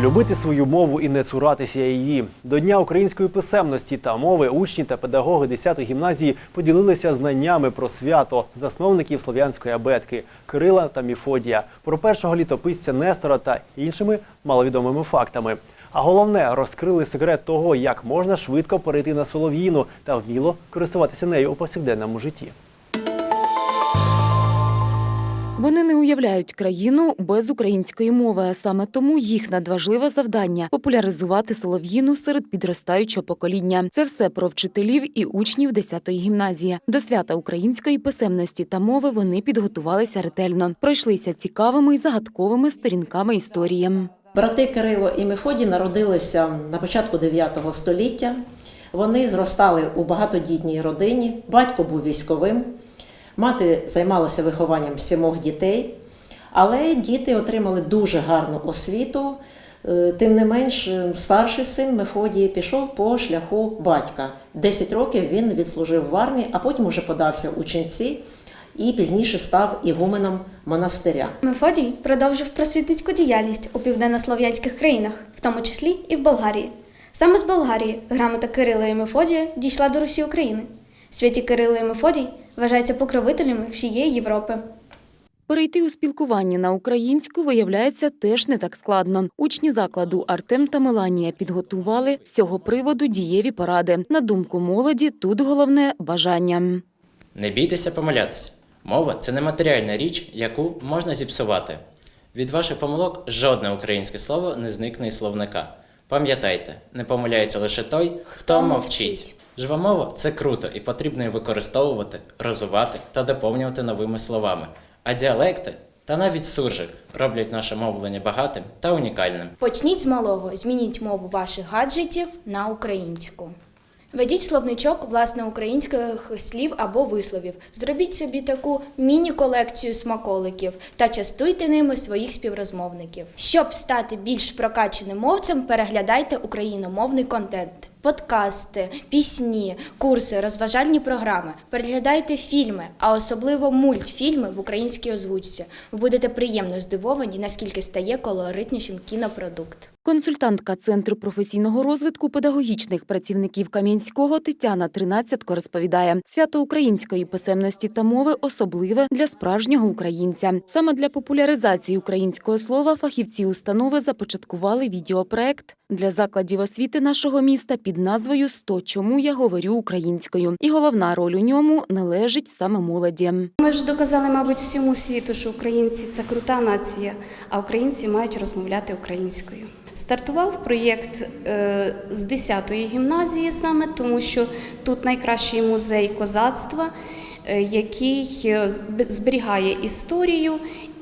Любити свою мову і не цуратися її. До Дня української писемності та мови учні та педагоги 10-ї гімназії поділилися знаннями про свято засновників слов'янської абетки Кирила та Міфодія, про першого літописця Нестора та іншими маловідомими фактами. А головне, розкрили секрет того, як можна швидко перейти на солов'їну та вміло користуватися нею у повсякденному житті. Вони не уявляють країну без української мови, а саме тому їх надважливе завдання популяризувати солов'їну серед підростаючого покоління. Це все про вчителів і учнів 10-ї гімназії. До свята української писемності та мови вони підготувалися ретельно, пройшлися цікавими і загадковими сторінками історії. Брати Кирило і Мефодій народилися на початку 9 століття. Вони зростали у багатодітній родині. Батько був військовим, мати займалася вихованням сімох дітей, але діти отримали дуже гарну освіту. Е, Тим не менш, е, старший син Мефодій пішов по шляху батька. 10 років він відслужив в армії, а потім уже подався у ченці і пізніше став ігуменом монастиря. Мефодій продовжив просвітницьку діяльність у південнослов'янських країнах, в тому числі і в Болгарії. Саме з Болгарії грамота Кирила і Мефодія дійшла до Русі України. Святі Кирило і Мефодій вважаються покровителями всієї Європи. Перейти у спілкування на українську виявляється теж не так складно. Учні закладу Артем та Меланія підготували з цього приводу дієві поради. На думку молоді, тут головне бажання. Не бійтеся помилятися. Мова це нематеріальна річ, яку можна зіпсувати. Від ваших помилок жодне українське слово не зникне із словника. Пам'ятайте, не помиляється лише той, хто мовчить. Жива мова це круто і потрібно її використовувати, розвивати та доповнювати новими словами. А діалекти та навіть суржик роблять наше мовлення багатим та унікальним. Почніть з малого, змініть мову ваших гаджетів на українську. Ведіть словничок власне українських слів або висловів. Зробіть собі таку міні-колекцію смаколиків та частуйте ними своїх співрозмовників. Щоб стати більш прокаченим мовцем, переглядайте україномовний контент. Подкасти, пісні, курси, розважальні програми. Переглядайте фільми, а особливо мультфільми в українській озвучці. Ви будете приємно здивовані, наскільки стає колоритнішим кінопродукт. Консультантка Центру професійного розвитку педагогічних працівників Кам'янського Тетяна Тринадцятко розповідає, свято української писемності та мови особливе для справжнього українця. Саме для популяризації українського слова фахівці установи започаткували відеопроект для закладів освіти нашого міста під назвою «100 чому я говорю українською. І головна роль у ньому належить саме молоді. Ми ж доказали, мабуть, всьому світу, що українці це крута нація, а українці мають розмовляти українською. Стартував проєкт е, з 10-ї гімназії саме тому, що тут найкращий музей козацтва, е, який е, зберігає історію,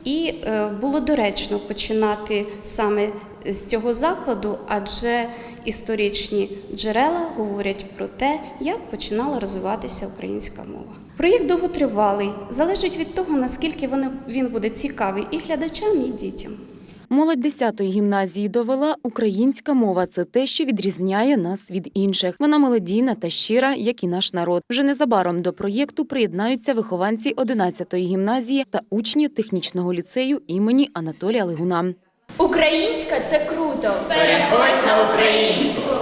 і було доречно починати саме з цього закладу, адже історичні джерела говорять про те, як починала розвиватися українська мова. Проєкт довготривалий, залежить від того, наскільки він буде цікавий і глядачам, і дітям. Молодь 10-ї гімназії довела, українська мова це те, що відрізняє нас від інших. Вона мелодійна та щира, як і наш народ. Вже незабаром до проєкту приєднаються вихованці 11-ї гімназії та учні технічного ліцею імені Анатолія Лигуна. Українська це круто. Переходь на українську.